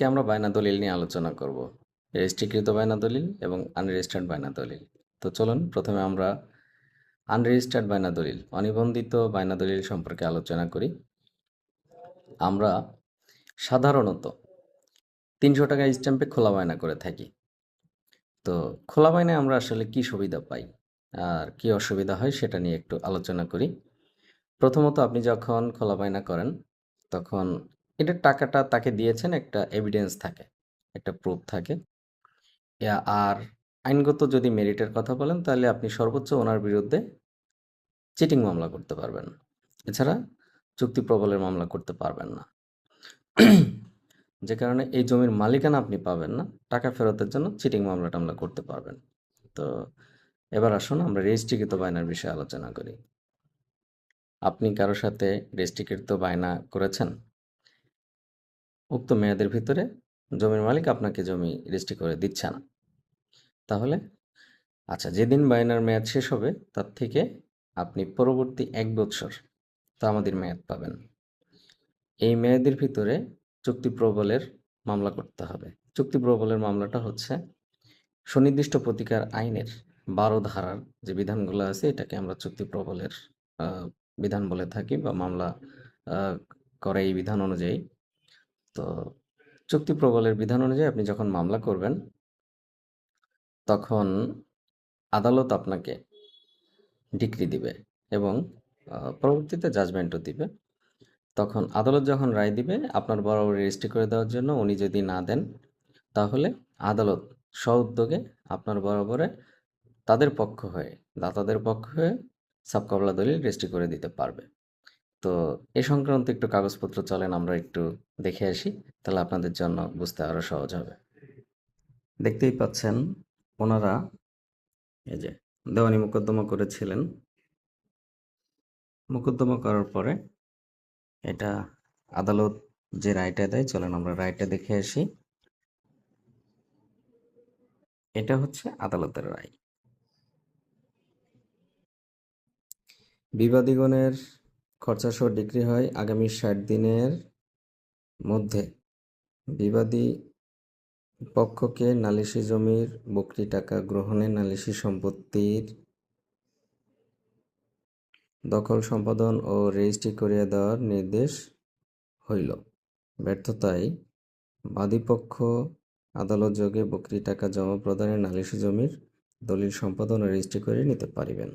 আজকে আমরা বায়না দলিল নিয়ে আলোচনা করব। রেজিস্ট্রিকৃত বায়না দলিল এবং আনরেজিস্টার্ড বায়না দলিল। তো চলুন, প্রথমে আমরা আনরেজিস্টার্ড বায়না দলিল, অনিবন্ধিত বায়না দলিল সম্পর্কে আলোচনা করি। আমরা সাধারণত তিনশো টাকা স্ট্যাম্পে খোলা বায়না করে থাকি। তো খোলা বায়নায় আমরা আসলে কি সুবিধা পাই? আর কি অসুবিধা হয় সেটা নিয়ে একটু আলোচনা করি। প্রথমত আপনি যখন খোলা বায়না করেন, তখন এটার টাকাটা তাকে দিয়েছেন একটা এভিডেন্স থাকে, একটা প্রুফ থাকে। আর আইনগত যদি মেরিটের কথা বলেন, তাহলে আপনি সর্বোচ্চ ওনার বিরুদ্ধে চিটিং মামলা করতে পারবেন। এছাড়া চুক্তি প্রবলের মামলা করতে পারবেন না। যে কারণে এই জমির মালিকানা আপনি পাবেন না, টাকা ফেরতের জন্য চিটিং মামলা টামলা করতে পারবেন। তো এবার আসুন, আমরা রেজিস্ট্রিকৃত বায়নার বিষয়ে আলোচনা করি। আপনি কারোর সাথে রেজিস্ট্রিকৃত বায়না করেছেন? উক্ত মেয়াদের ভিতরে জমির মালিক আপনাকে জমি রেজিস্ট্রি করে দিচ্ছে না তাহলে আচ্ছা যেদিন বায়নার মেয়াদ শেষ হবে, তার থেকে আপনি পরবর্তী এক বৎসর আমাদের মেয়াদ পাবেন। এই মেয়াদের ভিতরে চুক্তি প্রবলের মামলা করতে হবে। চুক্তি প্রবলের মামলাটা হচ্ছে সুনির্দিষ্ট প্রতিকার আইনের বারো ধারার যে বিধানগুলো আছে, এটাকে আমরা চুক্তি প্রবলের বিধান বলে থাকি বা মামলা করে এই বিধান অনুযায়ী। তো চুক্তি প্রবলের বিধান অনুযায়ী আপনি যখন মামলা করবেন, তখন আদালত আপনাকে ডিক্রি দিবে এবং পরবর্তীতে জাজমেন্টও দিবে। তখন আদালত যখন রায় দিবে, আপনার বরাবর রেজিস্ট্রি করে দেওয়ার জন্য উনি যদি না দেন, তাহলে আদালত স্ব উদ্যোগে আপনার বরাবরে তাদের পক্ষ হয়ে, দাতাদের পক্ষ হয়ে সাবকবলা দলিল রেজিস্ট্রি করে দিতে পারবে। তো এ সংক্রান্ত একটু কাগজপত্র চলেন, আমরা একটু দেখে আসি। তাহলে আপনাদের জন্য বুঝতে আরও সহজ হবে। দেখতেই পাচ্ছেন, ওনারা এই যে দেওয়ানি মোকদ্দমা করেছিলেন। মোকদ্দমা করার পরে এটা আদালত যে রায়টা দেয়, চলেন আমরা রায়টা দেখে আসি। এটা হচ্ছে আদালতের রায়। বিবাদীগণের খরচাসহ ডিগ্রি হয় আগামী ষাট দিনের মধ্যে। বিবাদী পক্ষকে নালিশি জমির বকরি টাকা গ্রহণে নালিশি সম্পত্তির দখল, সম্পাদন ও রেজিস্ট্রি করিয়া দেওয়ার নির্দেশ হইল। ব্যর্থতায় বাদীপক্ষ আদালত যোগে বকরি টাকা জমা প্রদানে নালিশি জমির দলিল, সম্পাদন ও রেজিস্ট্রি করে নিতে পারিবেন।